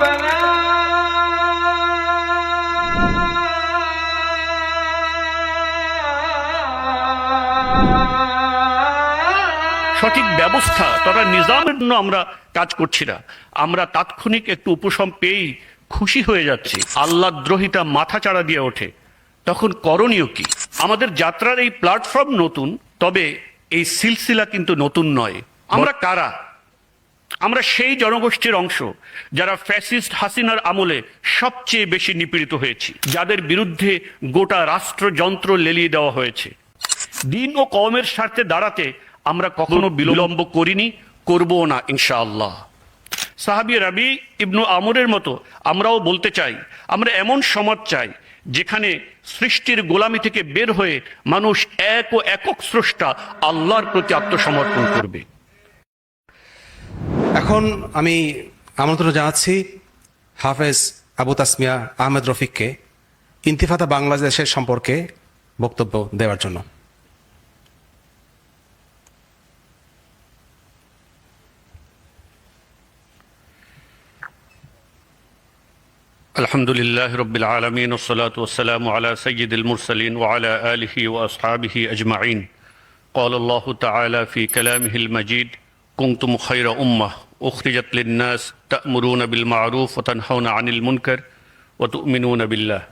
সঠিক ব্যবস্থা তথা নিজামের জন্য আমরা কাজ করছি না। আমরা তাৎক্ষণিক একটু উপশম পেয়েই খুশি হয়ে যাচ্ছি। আল্লাহ দ্রোহিতা মাথা চাড়া দিয়ে ওঠে। তখন করণীয় কি? আমাদের যাত্রার এই প্ল্যাটফর্ম নতুন, তবে এই সিলসিলা কিন্তু নতুন নয়। আমরা কারা? আমরা সেই জনগোষ্ঠীর অংশ যারা ফ্যাসিস্ট হাসিনার আমলে সবচেয়ে বেশি নিপীড়িত হয়েছি যাদের বিরুদ্ধে গোটা রাষ্ট্রযন্ত্র লেলিয়ে দেওয়া হয়েছে। দিন ও কমের স্বার্থে দাঁড়াতে আমরা কখনো বিলম্ব করিনি করবও না ইনশাআল্লাহ। সাহাবি রাবি ইবনু আমরের মতো আমরাও বলতে চাই আমরা এমন সমাজ চাই যেখানে সৃষ্টির গোলামি থেকে বের হয়ে মানুষ এক ও একক স্রষ্টা আল্লাহর প্রতি আত্মসমর্পণ করবে। এখন আমি আমন্ত্রণ জানাচ্ছি হাফেজ আবু তাসমিয়া আহমেদ রফিককে ইন্তিফাদা বাংলাদেশের সম্পর্কে বক্তব্য দেওয়ার জন্য الحمد لله رب العالمين والصلاة والسلام على سيد المرسلين وعلى آله وأصحابه أجمعين قال الله تعالى في كلامه المجيد কুমতুম খৈরা উম্মাহ উখরিজাত লিন্নাস তা'মুরুনা বিল মা'রুফ ওয়া তানহাউনা আনিল মুনকার ওয়া তু'মিনুনা বিল্লাহ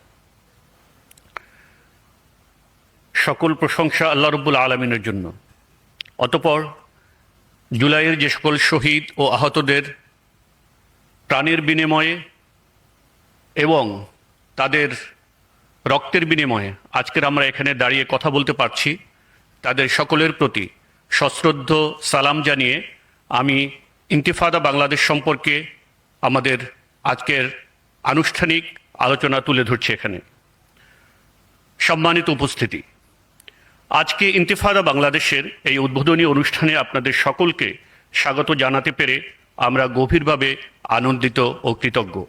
সকল প্রশংসা আল্লাহ রব্বুল আলমিনের জন্য। অতপর জুলাইয়ের যে সকল শহীদ ও আহতদের প্রাণের বিনিময়ে এবং তাদের রক্তের বিনিময়ে আজকের আমরা এখানে দাঁড়িয়ে কথা বলতে পারছি। তাদের সকলের প্রতি সশ্রদ্ধ সালাম জানিয়ে আমি ইন্তিফাদা বাংলাদেশ সম্পর্কে আমাদের আজকের আনুষ্ঠানিক আলোচনা তুলে ধরছি এখানে। সম্মানিত উপস্থিতি, আজকে ইন্তিফাদা বাংলাদেশের এই উদ্বোধনী অনুষ্ঠানে আপনাদের সকলকে স্বাগত জানাতে পেরে আমরা গভীরভাবে আনন্দিত ও কৃতজ্ঞ।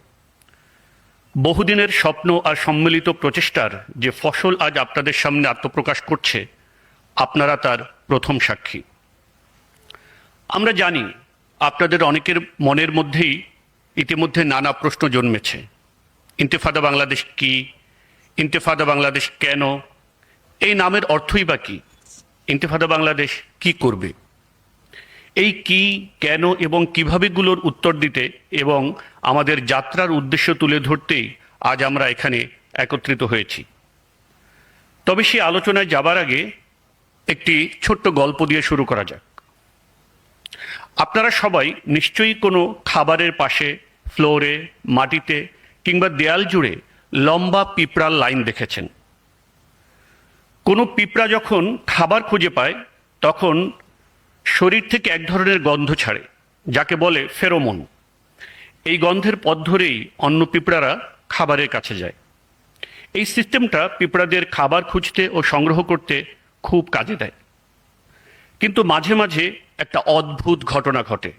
বহুদিনের স্বপ্ন আর সম্মিলিত প্রচেষ্টার যে ফসল আজ আপনাদের সামনে আত্মপ্রকাশ করছে, আপনারা তার প্রথম সাক্ষী। আমরা জানি আপনাদের অনেকের মনের মধ্যেই ইতিমধ্যে নানা প্রশ্ন জন্মেছে। ইন্তেফাদা বাংলাদেশ কি? ইন্তেফাদা বাংলাদেশ কেন? এই নামের অর্থই বা কী? ইন্তেফাদা বাংলাদেশ কি করবে? এই কি, কেন এবং কিভাবেগুলোর উত্তর দিতে এবং আমাদের যাত্রার উদ্দেশ্য তুলে ধরতেই আজ আমরা এখানে একত্রিত হয়েছি। তবে সেই আলোচনায় যাবার আগে একটি ছোট্ট গল্প দিয়ে শুরু করা যাক। আপনারা সবাই নিশ্চয়ই কোনো খাবারের পাশে, ফ্লোরে, মাটিতে কিংবা দেয়াল জুড়ে লম্বা পিঁপড়ার লাইন দেখেছেন। কোনো পিঁপড়া যখন খাবার খুঁজে পায়, তখন শরীর থেকে এক ধরনের গন্ধ ছাড়ে, যাকে বলে ফেরোমন। এই গন্ধের পথ ধরেই অন্য পিঁপড়ারা খাবারের কাছে যায়। এই সিস্টেমটা পিঁপড়াদের খাবার খুঁজতে ও সংগ্রহ করতে খুব কাজে দেয়। কিন্তু মাঝে মাঝে একটা অদ্ভুত ঘটনা ঘটে,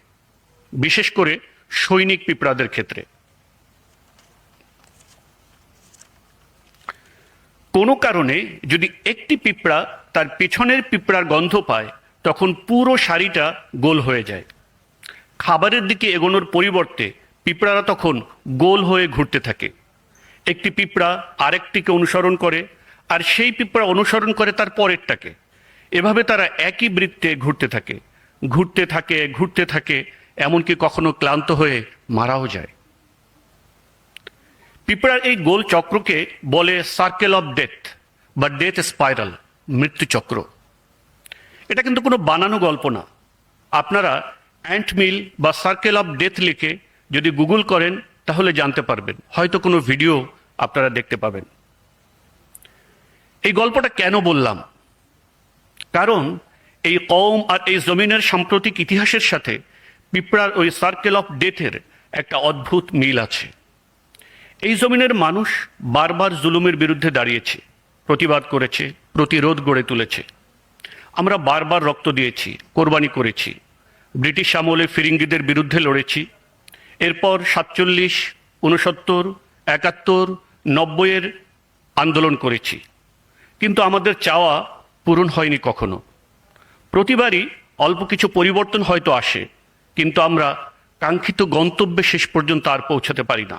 বিশেষ করে সৈনিক পিঁপড়াদের ক্ষেত্রে। কোনো কারণে যদি একটি পিঁপড়া তার পেছনের পিঁপড়ার গন্ধ পায়, তখন পুরো শাড়িটা গোল হয়ে যায়। খাবারের দিকে এগোনোর পরিবর্তে পিঁপড়ারা তখন গোল হয়ে ঘুরতে থাকে। একটি পিঁপড়া আরেকটিকে অনুসরণ করে, আর সেই পিঁপড়া অনুসরণ করে তার পরেরটাকে। এভাবে তারা একই বৃত্তে ঘুরতে থাকে। ঘুরতে থাকে ঘুরতে থাকে, এমনকি কখনো ক্লান্ত হয়ে মারাও যায়। পিঁপড়ার এই গোল চক্রকে বলে সার্কেল অফ ডেথ বা ডেথ স্পাইরাল মৃত্যুচক্র এটা কিন্তু কোনো বানানো গল্প না। আপনারা অ্যান্টমিল বা সার্কেল অফ ডেথ লিখে যদি গুগল করেন, তাহলে জানতে পারবেন। হয়তো কোনো ভিডিও আপনারা দেখতে পাবেন। এই গল্পটা কেন বললাম? কারণ এই কম আর এই জমিনের সাম্প্রতিক ইতিহাসের সাথে পিঁপড়ার ওই সার্কেল অফ ডেথের একটা অদ্ভুত মিল আছে। এই জমিনের মানুষ বারবার জুলুমের বিরুদ্ধে দাঁড়িয়েছে, প্রতিবাদ করেছে, প্রতিরোধ গড়ে তুলেছে। আমরা বারবার রক্ত দিয়েছি, কোরবানি করেছি, ব্রিটিশ আমলে ফিরিঙ্গিদের বিরুদ্ধে লড়েছি। এরপর সাতচল্লিশ উনসত্তর একাত্তর, নব্বইয়ের আন্দোলন করেছি। কিন্তু আমাদের চাওয়া পূরণ হয়নি কখনো। প্রতিবারই অল্প কিছু পরিবর্তন হয়তো আসে, কিন্তু আমরা কাঙ্ক্ষিত গন্তব্যে শেষ পর্যন্ত আর পৌঁছাতে পারি না।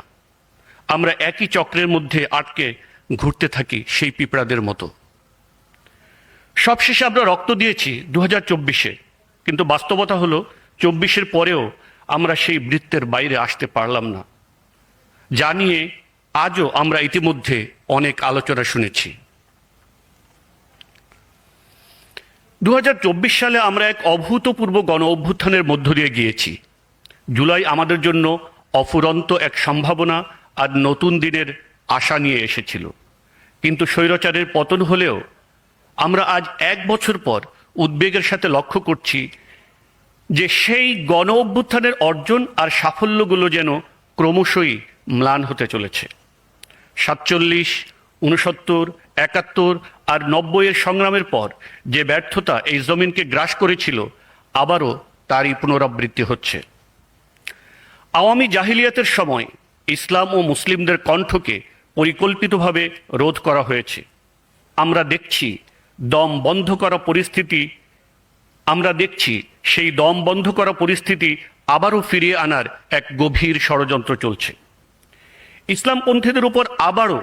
আমরা একই চক্রের মধ্যে আটকে ঘুরতে থাকি সেই পিঁপড়াদের মতো। সবশেষে আমরা রক্ত দিয়েছি দু হাজার চব্বিশে, কিন্তু বাস্তবতা হলো চব্বিশের পরেও আমরা সেই বৃত্তের বাইরে আসতে পারলাম না। যা নিয়ে আজও আমরা ইতিমধ্যে অনেক আলোচনা শুনেছি। দু হাজার চব্বিশ সালে আমরা এক অভূতপূর্ব গণ অভ্যুত্থানের মধ্য দিয়ে গিয়েছি। জুলাই আমাদের জন্য অফুরন্ত এক সম্ভাবনা আর নতুন দিনের আশা নিয়ে এসেছিল। কিন্তু স্বৈরাচারের পতন হলেও আমরা আজ এক বছর পর উদ্বেগের সাথে লক্ষ্য করছি যে সেই গণ অভ্যুত্থানের অর্জন আর সাফল্যগুলো যেন ক্রমশই ম্লান হতে চলেছে। সাতচল্লিশ উনসত্তর একাত্তর আর নব্বইয়ের সংগ্রামের পর যে ব্যর্থতা এই জমিনকে গ্রাস করেছিল, আবারও তারই পুনরাবৃত্তি হচ্ছে। আওয়ামী জাহিলিয়াতের সময় ইসলাম ও মুসলিমদের কণ্ঠকে পরিকল্পিতভাবে রোধ করা হয়েছে। আমরা দেখছি দম বন্ধ করা পরিস্থিতি, আমরা দেখছি সেই দম বন্ধ করা পরিস্থিতি আবারও ফিরিয়ে আনার এক গভীর ষড়যন্ত্র চলছে। ইসলামপন্থীদের উপর আবারও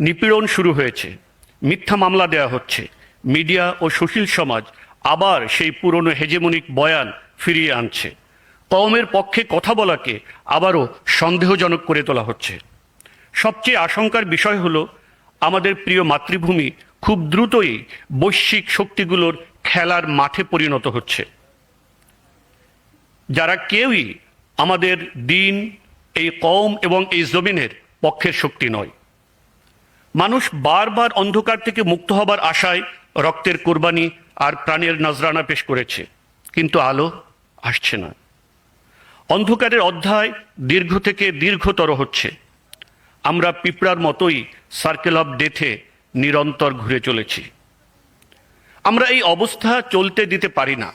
নিপীড়ন শুরু হয়েছে, মিথ্যা মামলা দেয়া হচ্ছে, মিডিয়া ও সুশীল সমাজ আবার সেই পুরনো হেজেমনিক বয়ান ফিরিয়ে আনছে। কওমের পক্ষে কথা বলাকে আবারও সন্দেহজনক করে তোলা হচ্ছে। সবচেয়ে আশঙ্কার বিষয় হলো, আমাদের প্রিয় মাতৃভূমি খুব দ্রুতই বৈশ্বিক শক্তিগুলোর খেলার মাঠে পরিণত হচ্ছে। যারা কেউই আমাদের দিন, এই কম এবং এই জমিনের পক্ষের শক্তি নয়। মানুষ বারবার অন্ধকার থেকে মুক্ত হবার আশায় রক্তের কোরবানি আর প্রাণের নজরানা পেশ করেছে। কিন্তু আলো আসছে না। অন্ধকারের অধ্যায় দীর্ঘ থেকে দীর্ঘতর হচ্ছে। আমরা পিঁপড়ার মতোই সার্কেল অফ ডেথে নিরন্তর ঘুরে চলেছি। আমরা এই অবস্থা চলতে দিতে পারি না।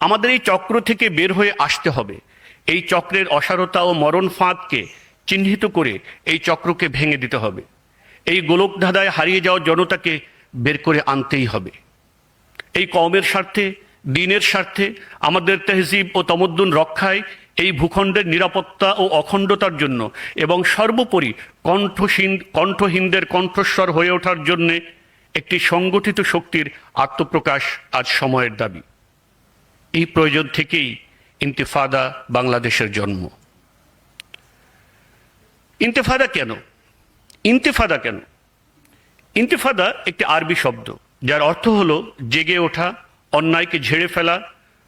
আমাদের এই চক্র থেকে বের হয়ে আসতে হবে। এই চক্রের অসারতা ও মরণ ফাঁদকে চিহ্নিত করে এই চক্রকে ভেঙে দিতে হবে। এই গোলকধাঁধায় হারিয়ে যাওয়া জনতাকে বের করে আনতেই হবে। এই কমের স্বার্থে, দিনের স্বার্থে, আমাদের তেহজিব ও তমদ্দুন রক্ষায় এই ভূখণ্ডের নিরাপত্তা ও অখণ্ডতার জন্য এবং সর্বোপরি কণ্ঠহীন, কণ্ঠহীনদের কণ্ঠস্বর হয়ে ওঠার জন্য একটি সংগঠিত শক্তির আত্মপ্রকাশ আজ সময়ের দাবি। এই প্রয়োজন থেকেই ইন্তেফাদা বাংলাদেশের জন্ম। ইন্তেফাদা কেন? ইন্তেফাদা কেন? ইন্তেফাদা একটি আরবি শব্দ, যার অর্থ হল জেগে ওঠা, অন্যায়কে ঝেড়ে ফেলা,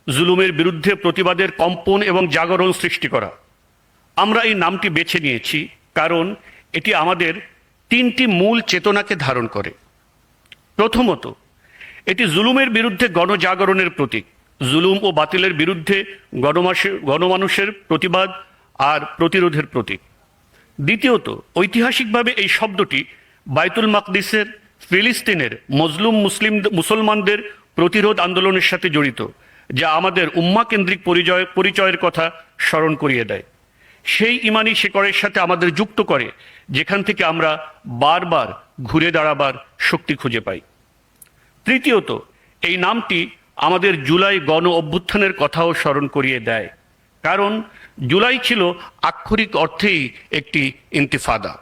জুলুমের বিরুদ্ধে প্রতিবাদের কম্পন এবং জাগরণ সৃষ্টি করা। আমরা এই নামটি বেছে নিয়েছি কারণ এটি আমাদের তিনটি মূল চেতনাকে ধারণ করে। প্রথমত, এটি জুলুমের বিরুদ্ধে গণজাগরণের প্রতীক। জুলুম ও বাতিলের বিরুদ্ধে গণমাসের গণমানুষের প্রতিবাদ আর প্রতিরোধের প্রতীক। দ্বিতীয়ত, ঐতিহাসিকভাবে এই শব্দটি বাইতুল মাকদিসের ফিলিস্তিনের মজলুম মুসলিম মুসলমানদের প্রতিরোধ আন্দোলনের সাথে জড়িত, যা আমাদের উম্মা কেন্দ্রিক পরিচয়, পরিচয়ের কথা স্মরণ করিয়ে দেয়। সেই ইমানি শেকড়ের সাথে আমাদের যুক্ত করে, যেখান থেকে আমরা বারবার ঘুরে দাঁড়াবার শক্তি খুঁজে পাই। তৃতীয়ত, এই নামটি আমাদের জুলাই গণ অভ্যুত্থানের কথাও স্মরণ করিয়ে দেয়। কারণ জুলাই ছিল আক্ষরিক অর্থেই একটি ইন্তিফাদা।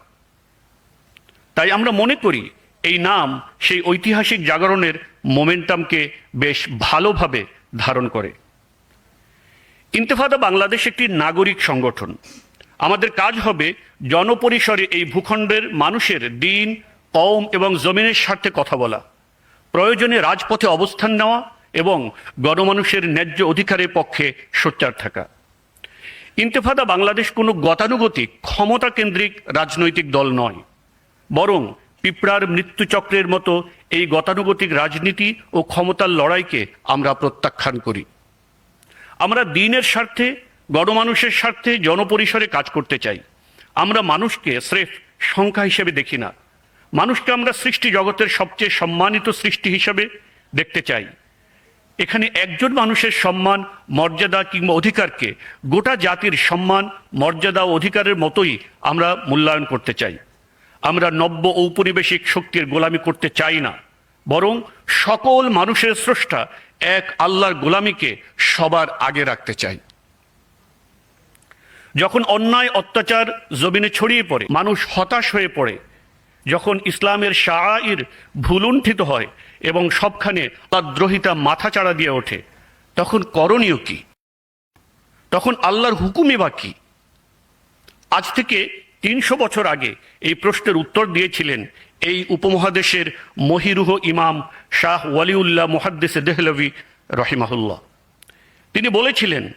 তাই আমরা মনে করি এই নাম সেই ঐতিহাসিক জাগরণের মোমেন্টামকে বেশ ভালোভাবে ধারণ করে। ইন্তেফাদা বাংলাদেশ একটি নাগরিক সংগঠন। আমাদের কাজ হবে জনপরিসরে এই ভূখণ্ডের মানুষের দিন কম এবং জমিনের স্বার্থে কথা বলা, প্রয়োজনে রাজপথে অবস্থান নেওয়া এবং গণমানুষের ন্যায্য অধিকারের পক্ষে সোচ্চার থাকা। ইন্তেফাদা বাংলাদেশ কোনো গতানুগতিক ক্ষমতা কেন্দ্রিক রাজনৈতিক দল নয়। বরং পিঁপড়ার মৃত্যুচক্রের মতো এই গতানুগতিক রাজনীতি ও ক্ষমতার লড়াইকে আমরা প্রত্যাখ্যান করি। আমরা দিনের স্বার্থে, গণমানুষের স্বার্থে জনপরিসরে কাজ করতে চাই। আমরা মানুষকে স্রেফ সংখ্যা হিসেবে দেখি না। মানুষকে আমরা সৃষ্টি জগতের সবচেয়ে সম্মানিত সৃষ্টি হিসেবে দেখতে চাই। এখানে একজন মানুষের সম্মান, মর্যাদা কিংবা অধিকারকে গোটা জাতির সম্মান, মর্যাদা ও অধিকারের মতোই আমরা মূল্যায়ন করতে চাই। আমরা নব্য ঔপনিবেশিক শক্তির গোলামি করতে চাই না, বরং সকল মানুষের স্রষ্টা এক আল্লাহর গোলামিকে সবার আগে রাখতে চাই। যখন অন্যায়, অত্যাচার জমিনে ছড়িয়ে পড়ে, মানুষ হতাশ হয়ে পড়ে, যখন ইসলামের শাহর ভুলুণ্ঠিত হয় এবং সবখানে তার দ্রোহিতা মাথা চাড়া দিয়ে ওঠে। তখন করণীয় কি? তখন আল্লাহর হুকুমই বা কি? আজ থেকে তিনশো বছর আগে এই প্রশ্নের উত্তর দিয়েছিলেন এই উপমহাদেশের মহিরুহ ইমাম শাহ ওয়ালিউল্লাহ মুহাদ্দিসে দেহলভি রহিমাহুল্লাহ। তিনি বলেছিলেন,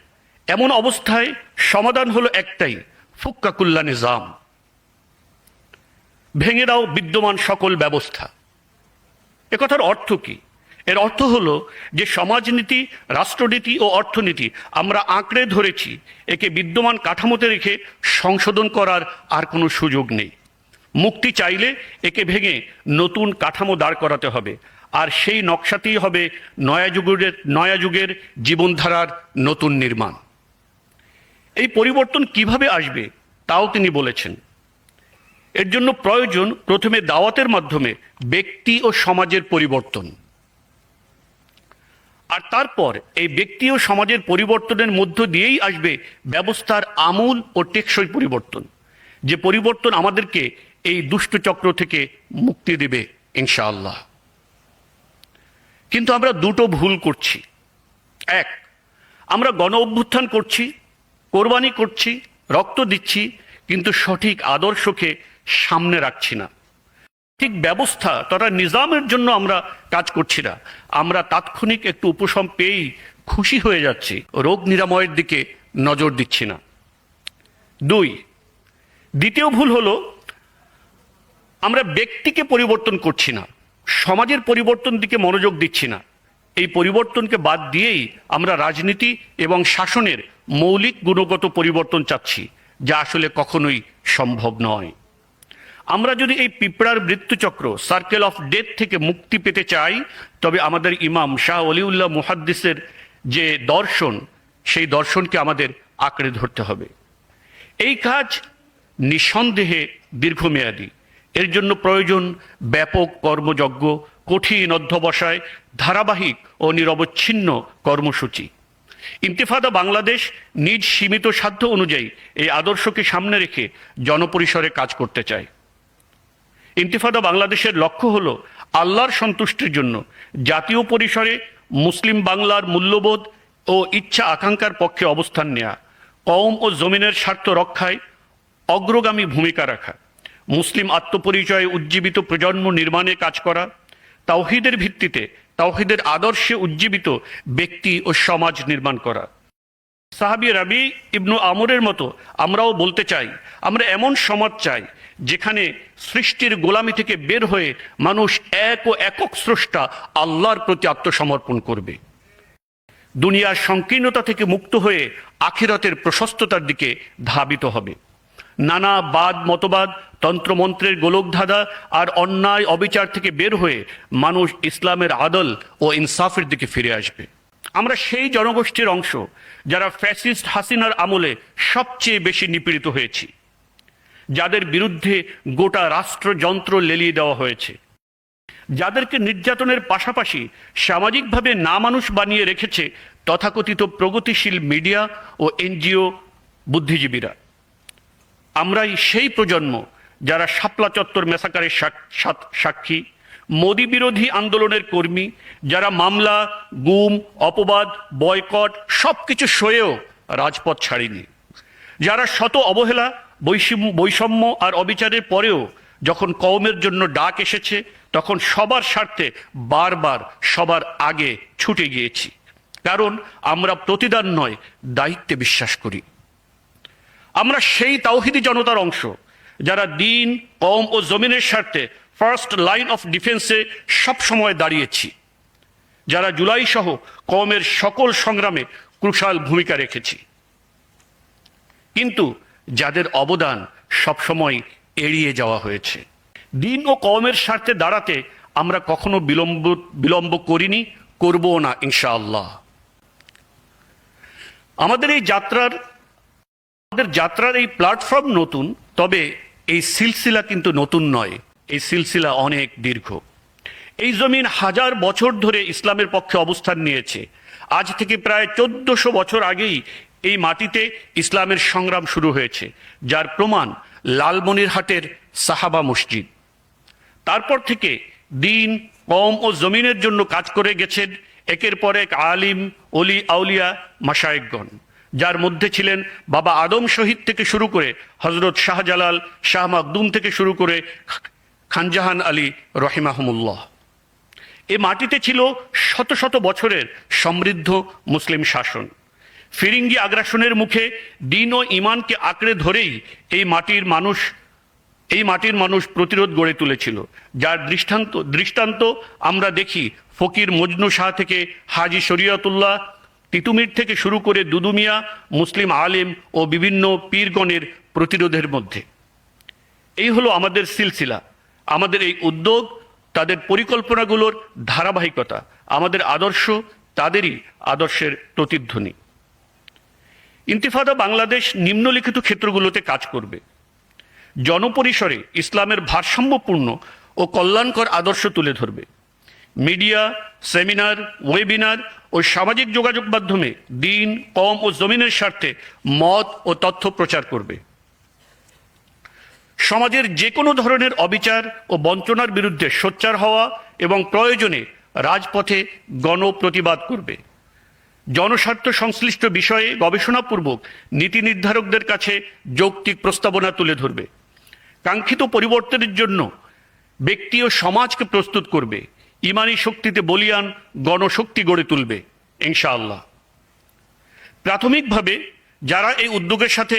এমন অবস্থায় সমাধান হলো একটাই, ফুক্কাকুল্লা নিজাম। ভেঙে দাও বিদ্যমান সকল ব্যবস্থা। একথার অর্থ কি? এর অর্থ হলো যে সমাজনীতি, রাষ্ট্রনীতি ও অর্থনীতি আমরা আঁকড়ে ধরেছি, একে বিদ্যমান কাঠামোতে রেখে সংশোধন করার আর কোনো সুযোগ নেই। মুক্তি চাইলে একে ভেঙে নতুন কাঠামো দাঁড় করাতে হবে, আর সেই নকশাতেই হবে নয়া যুগের নয়া যুগের জীবনধারার নতুন নির্মাণ। এই পরিবর্তন কীভাবে আসবে, তাও তিনি বলেছেন। এর জন্য প্রয়োজন প্রথমে দাওয়াতের মাধ্যমে ব্যক্তি ও সমাজের পরিবর্তন। আর তারপর এই ব্যক্তি ও সমাজের পরিবর্তনের মধ্য দিয়েই আসবে ব্যবস্থার আমূল ও টেকসই পরিবর্তন, যে পরিবর্তন আমাদেরকে এই দুষ্ট চক্র থেকে মুক্তি দেবে, ইনশাআল্লাহ। কিন্তু আমরা দুটো ভুল করছি। এক, আমরা গণ অভ্যুত্থান করছি, কোরবানি করছি, রক্ত দিচ্ছি, কিন্তু সঠিক আদর্শকে সামনে রাখছি না। ঠিক ব্যবস্থা তথা নিজামের জন্য আমরা কাজ করছি না। আমরা তাৎক্ষণিক একটু উপশম পেয়েই খুশি হয়ে যাচ্ছি। রোগ নিরাময়ের দিকে নজর দিচ্ছি না। দুই, দ্বিতীয় ভুল হলো, আমরা ব্যক্তিকে পরিবর্তন করছি না। সমাজের পরিবর্তন দিকে মনোযোগ দিচ্ছি না। এই পরিবর্তনকে বাদ দিয়েই আমরা রাজনীতি এবং শাসনের মৌলিক গুণগত পরিবর্তন চাচ্ছি, যা আসলে কখনোই সম্ভব নয়। আমরা যদি এই পিঁপড়ার মৃত্যুচক্র সার্কেল অফ ডেথ থেকে মুক্তি পেতে চাই, তবে আমাদের ইমাম শাহ অলিউল্লাহ মুহাদ্দিসের যে দর্শন, সেই দর্শনকে আমাদের আঁকড়ে ধরতে হবে। এই কাজ নিঃসন্দেহে দীর্ঘমেয়াদী। এর জন্য প্রয়োজন ব্যাপক কর্মযজ্ঞ, কঠিন অধ্যবসায়, ধারাবাহিক ও নিরবচ্ছিন্ন কর্মসূচি। ইন্তিফাদা বাংলাদেশ নিজ সীমিত সাধ্য অনুযায়ী এই আদর্শকে সামনে রেখে জনপরিসরে কাজ করতে চায়। ইন্তিফাদা বাংলাদেশের লক্ষ্য হল আল্লাহর সন্তুষ্টির জন্য জাতীয় পরিসরে মুসলিম বাংলার মূল্যবোধ ও ইচ্ছা আকাঙ্ক্ষার পক্ষে অবস্থান নেয়া, কওম ও জমিনের স্বার্থ রক্ষায় অগ্রগামী ভূমিকা রাখা, মুসলিম আত্মপরিচয়ে উজ্জীবিত প্রজন্ম নির্মাণে কাজ করা, তাওহিদের ভিত্তিতে তাওহিদের আদর্শে উজ্জীবিত ব্যক্তি ও সমাজ নির্মাণ করা। সাহাবি রাবি ইবনু আমরের মতো আমরাও বলতে চাই, আমরা এমন সমাজ চাই যেখানে সৃষ্টির গোলামি থেকে বের হয়ে মানুষ এক ও একক স্রষ্টা আল্লাহর প্রতি আত্মসমর্পণ করবে। দুনিয়ার সংকীর্ণতা থেকে মুক্ত হয়ে আখিরাতের প্রশস্ততার দিকে ধাবিত হবে। নানা বাদ, মতবাদ, তন্ত্রমন্ত্রের গোলকধাঁধা আর অন্যায় অবিচার থেকে বের হয়ে মানুষ ইসলামের আদল ও ইনসাফের দিকে ফিরে আসবে। আমরা সেই জনগোষ্ঠীর অংশ যারা ফ্যাসিস্ট হাসিনার আমলে সবচেয়ে বেশি নিপীড়িত হয়েছি, যাদের বিরুদ্ধে গোটা রাষ্ট্রযন্ত্র লেলিয়ে দেওয়া হয়েছে। যাদেরকে নির্যাতনের পাশাপাশি সামাজিকভাবে না মানুষ বানিয়ে রেখেছে তথাকথিত প্রগতিশীল মিডিয়া ও এনজিও বুদ্ধিজীবীরা। আমরাই সেই প্রজন্ম যারা শাপলা চত্বর মেসাকারের সাক- সাক্ষী মোদী বিরোধী আন্দোলনের কর্মী, যারা মামলা, গুম, অপবাদ, বয়কট সব কিছু সয়েও রাজপথ ছাড়িনি। যারা শত অবহেলা, বৈষম্য আর অবিচারের পরেও যখন কওমের জন্য ডাক এসেছে, তখন সবার স্বার্থে বারবার সবার আগে ছুটে গিয়েছি। কারণ আমরা প্রতিদান নয়, দায়িত্বে বিশ্বাস করি। আমরা সেই তাওহিদি জনতার অংশ, যারা দিন কম ও জমিনের স্বার্থে ফার্স্ট লাইন অফ ডিফেন্সে সবসময় দাঁড়িয়েছি। যারা জুলাই সহ কমের সকল সংগ্রামে ক্রুশাল ভূমিকা রেখেছি। কিন্তু যাদের অবদান সবসময় এড়িয়ে যাওয়া হয়েছে। দিন ও কমের স্বার্থে দাঁড়াতে আমরা কখনো বিলম্ব বিলম্ব করিনি, করবও না, ইনশাআল্লাহ। আমাদের এই যাত্রার, আমাদের যাত্রার এই প্ল্যাটফর্ম নতুন, তবে এই সিলসিলা কিন্তু নতুন নয়। এই সিলসিলা অনেক দীর্ঘ। এই জমিন হাজার বছর ধরে ইসলামের পক্ষে অবস্থান নিয়েছে। আজ থেকে প্রায় চোদ্দশো বছর আগেই এই মাটিতে ইসলামের সংগ্রাম শুরু হয়েছে, যার প্রমাণ লালমনিরহাটের সাহাবা মসজিদ। তারপর থেকে দিন, কম ও জমিনের জন্য কাজ করে গেছেন একের পর এক আলিম, অলি, আউলিয়া মাসায়েকগণ যার মধ্যে ছিলেন বাবা আদম শহীদ থেকে শুরু করে হজরত শাহজালাল, শাহ মাকদুম থেকে শুরু করে খানজাহান আলী রহিমাহমুল্লাহ। এ মাটিতে ছিল শত শত বছরের সমৃদ্ধ মুসলিম শাসন। ফিরিঙ্গি আগ্রাসনের মুখে দিন ও ইমানকে আঁকড়ে ধরেই এই মাটির মানুষ, এই মাটির মানুষ প্রতিরোধ গড়ে তুলেছিল। যার দৃষ্টান্ত দৃষ্টান্ত আমরা দেখি ফকির মজনু শাহ থেকে হাজি শরিয়তুল্লাহ, তিতুমির থেকে শুরু করে দুদুমিয়া, মুসলিম আলেম ও বিভিন্ন পীরগণের প্রতিরোধের মধ্যে। এই হলো আমাদের সিলসিলা। আমাদের এই উদ্যোগ, তাদের পরিকল্পনাগুলোর ধারাবাহিকতা, আমাদের আদর্শ, তাদেরই আদর্শের প্রতিধ্বনি। ইন্তিফাদা বাংলাদেশ নিম্নলিখিত ক্ষেত্রগুলোতে কাজ করবে। জনপরিসরে ইসলামের ভারসাম্যপূর্ণ ও কল্যাণকর আদর্শ তুলে ধরবে। মিডিয়া, সেমিনার, ওয়েবিনার ও সামাজিক যোগাযোগ মাধ্যমে দিন, কম ও জমিনের স্বার্থে মত ও তথ্য প্রচার করবে। সমাজের যে কোনো ধরনের অবিচার ও বঞ্চনার বিরুদ্ধে সোচ্চার হওয়া এবং প্রয়োজনে রাজপথে গণপ্রতিবাদ করবে। জনস্বার্থ সংশ্লিষ্ট বিষয়ে গবেষণাপূর্বক নীতি নির্ধারকদের কাছে যৌক্তিক প্রস্তাবনা তুলে ধরবে। কাঙ্ক্ষিত পরিবর্তনের জন্য ব্যক্তি ও সমাজকে প্রস্তুত করবে। ইমানি শক্তিতে বলিয়ান গণশক্তি গড়ে তুলবে, ইনশাআল্লাহ। প্রাথমিকভাবে যারা এই উদ্যোগের সাথে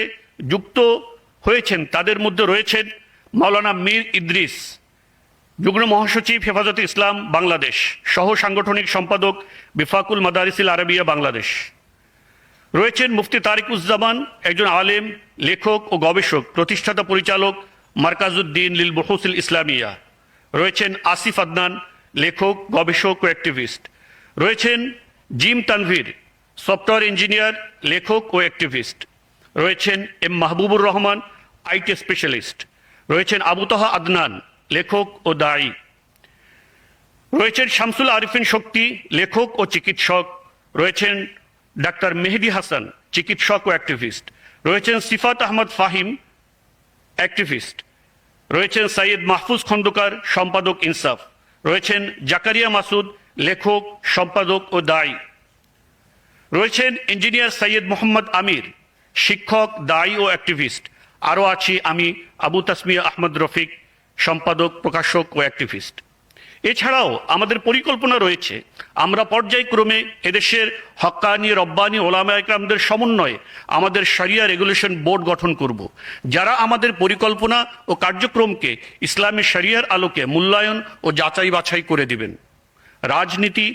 যুক্ত হয়েছেন, তাদের মধ্যে রয়েছেন মাওলানা মীর ইদ্রিস, যুগ্ম মহাসচিব হেফাজতে ইসলাম বাংলাদেশ, সহ সাংগঠনিক সম্পাদক বিফাকুল মাদারিসিল আরবিয়া বাংলাদেশ। রয়েছেন মুফতি তারিকুজ্জামান, একজন আলেম, লেখক ও গবেষক, প্রতিষ্ঠাতা পরিচালক মার্কাজউদ্দিন লিল বহসিল ইসলামিয়া। রয়েছেন আসিফ আদনান, লেখক, গবেষক ও অ্যাক্টিভিস্ট। রয়েছেন জিম তানভীর, সফটওয়্যার ইঞ্জিনিয়ার, লেখক ও অ্যাক্টিভিস্ট। রয়েছেন M Mahbubur Rahman IT specialist রয়েছেন আবুতহা আদনান, লেখক ও দায়ী। রয়েছেন শামসুল আরিফিন শক্তি, লেখক ও চিকিৎসক। রয়েছেন ডাক্তার মেহেদি হাসান, চিকিৎসক ও অ্যাক্টিভিস্ট রয়েছেন সিফাত আহমদ ফাহিম অ্যাক্টিভিস্ট রয়েছেন সাইয়েদ মাহফুজ খন্দকার, সম্পাদক ইনসাফ। রয়েছেন জাকারিয়া মাসুদ, লেখক, সম্পাদক ও দায়ী। রয়েছেন ইঞ্জিনিয়ার সৈয়দ মোহাম্মদ আমির, শিক্ষক, দায়ী ও অ্যাক্টিভিস্ট আরও আছি আমি আবু তাসমিয়া আহমদ রফিক, সম্পাদক, প্রকাশক ও অ্যাক্টিভিস্ট। এছাড়াও আমাদের পরিকল্পনা রয়েছে, আমরা পর্যায়ক্রমে এদেশের হক্কানি রব্বানি, ওলামা একরামদের সমন্বয়ে আমাদের সারিয়া রেগুলেশন বোর্ড গঠন করব, যারা আমাদের পরিকল্পনা ও কার্যক্রমকে ইসলামী শরিয়ার আলোকে মূল্যায়ন ও যাচাই বাছাই করে দিবেন। রাজনীতি,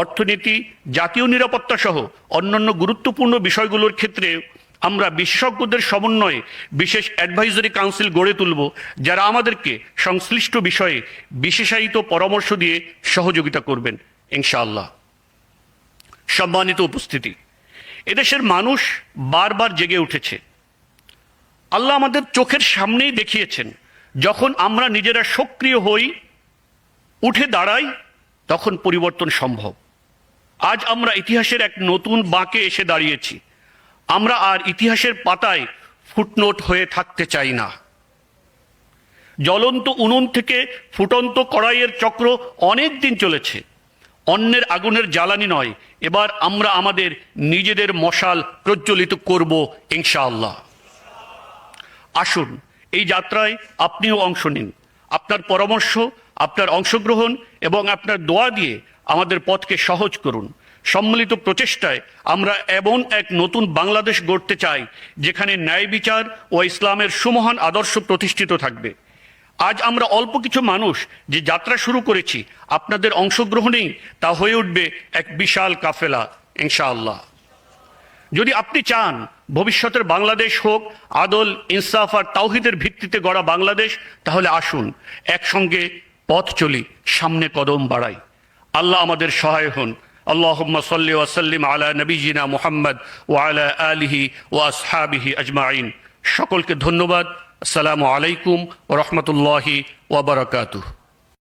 অর্থনীতি, জাতীয় নিরাপত্তা সহ অন্যান্য গুরুত্বপূর্ণ বিষয়গুলোর ক্ষেত্রে আমরা বিশেষজ্ঞদের সমন্বয়ে বিশেষ অ্যাডভাইজরি কাউন্সিল গড়ে তুলব, যারা আমাদেরকে সংশ্লিষ্ট বিষয়ে বিশেষায়িত পরামর্শ দিয়ে সহযোগিতা করবেন, ইনশাআল্লাহ। সম্মানিত উপস্থিতি, এদেশের মানুষ বারবার জেগে উঠেছে। আল্লাহ আমাদের চোখের সামনেই দেখিয়েছেন, যখন আমরা নিজেরা সক্রিয় হই, উঠে দাঁড়াই, তখন পরিবর্তন সম্ভব। আজ আমরা ইতিহাসের এক নতুন বাঁকে এসে দাঁড়িয়েছি। আমরা আর ইতিহাসের পাতায় ফুটনোট হয়ে থাকতে চাই না। জ্বলন্ত উনুন থেকে ফুটন্ত কড়াইয়ের চক্র অনেক দিন চলেছে। অন্যের আগুনের জ্বালানি নয়, এবার আমরা আমাদের নিজেদের মশাল প্রজ্বলিত করব ইনশাআল্লাহ। আসুন, এই যাত্রায় আপনিও অংশ নিন। আপনার পরামর্শ, আপনার অংশগ্রহণ এবং আপনার দোয়া দিয়ে আমাদের পথকে সহজ করুন। সম্মিলিত প্রচেষ্টায় আমরা এমন এক নতুন বাংলাদেশ গড়তে চাই, যেখানে ন্যায় বিচার ও ইসলামের সুমহান আদর্শ প্রতিষ্ঠিত থাকবে। আজ আমরা অল্প কিছু মানুষ যে যাত্রা শুরু করেছি, আপনাদের অংশগ্রহণেই তা হয়ে উঠবে এক বিশাল কাফেলা, ইনশাআল্লাহ। যদি আপনি চান ভবিষ্যতের বাংলাদেশ হোক, আদল, ইনসাফ আর তাওহিদের ভিত্তিতে গড়া বাংলাদেশ, তাহলে আসুন, একসঙ্গে পথ চলি, সামনে কদম বাড়াই। আল্লাহ আমাদের সহায় হন। আল্লাহুম্মা সাল্লি ওয়া সাল্লিম আলা নবিজিনা মুহাম্মদ ওয়া আলা আলিহি ওয়া আসহাবিহি আজমাইন সকলকে ধন্যবাদ আসসালামু আলাইকুম ওয়া রাহমাতুল্লাহি ওয়া বারাকাতুহু